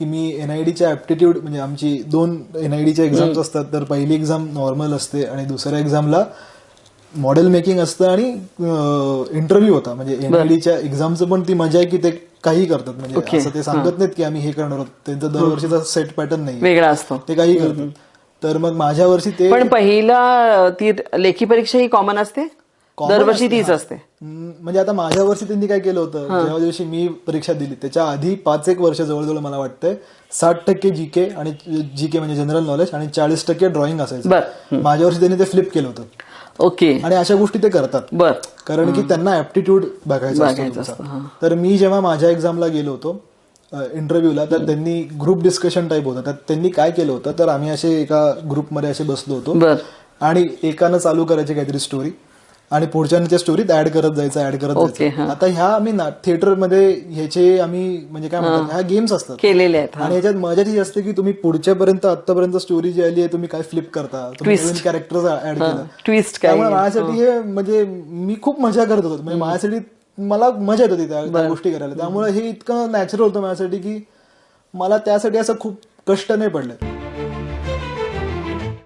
की मी एनआयडीच्या ऍप्टिट्यूड म्हणजे आमची दोन एनआयडीच्या एक्झाम्स असतात तर पहिली एक्झाम नॉर्मल असते आणि दुसऱ्या एक्झामला मॉडेल मेकिंग असतं आणि इंटरव्ह्यू होता. म्हणजे एनआयडीच्या एक्झामचं पण ती मजा आहे की ते काही करतात. म्हणजे. असं ते सांगत नाहीत की आम्ही हे करणार आहोत. त्यांचा दरवर्षीचा सेट पॅटर्न नाही वेगळा असतो. ते काही करतात. तर मग माझ्या वर्षी ते पण पहिला ती लेखी परीक्षा ही कॉमन असते? दरवर्षी तीच. असते. म्हणजे आता माझ्या वर्षी त्यांनी काय केलं होतं? जेव्हा दिवशी मी परीक्षा दिली त्याच्या आधी पाच एक वर्ष जवळजवळ मला वाटतंय साठ टक्के जीके आणि जीके म्हणजे जनरल नॉलेज आणि चाळीस टक्के ड्रॉइंग असायचं. माझ्या वर्षी त्यांनी ते फ्लिप केलं होतं. ओके. आणि अशा गोष्टी ते करतात. बर. कारण की त्यांना ऍप्टिट्यूड बघायचा असतो. तर मी जेव्हा माझ्या एक्झामला गेलो होतो इंटरव्ह्यूला तर त्यांनी ग्रुप डिस्कशन टाईप होतं. तर त्यांनी काय केलं होतं तर आम्ही असे एका ग्रुपमध्ये असे बसलो होतो. आणि एकानं चालू करायची काहीतरी स्टोरी आणि पुढच्या स्टोरीत ऍड करत जायचं ऍड करत जायचं. आता ह्या आम्ही थिएटरमध्ये ह्याचे आम्ही म्हणजे काय म्हणतात ह्या गेम्स असतात. केलेले आहेत हा. आणि याच्यात मजा जी असते की तुम्ही पुढच्यापर्यंत आतापर्यंत स्टोरी जी आली आहे तुम्ही काय फ्लिप करता? तुम्ही नवीन कॅरेक्टर ऍड केलं. ट्विस्ट काय त्यामुळे माझ्यासाठी हे. म्हणजे मी खूप मजा करत होतो. म्हणजे माझ्यासाठी मला मजा येत होती त्या त्या गोष्टी करायला. त्यामुळे हे इतकं नॅचरल होतं माझ्यासाठी की मला त्यासाठी असं खूप कष्ट नाही पडले.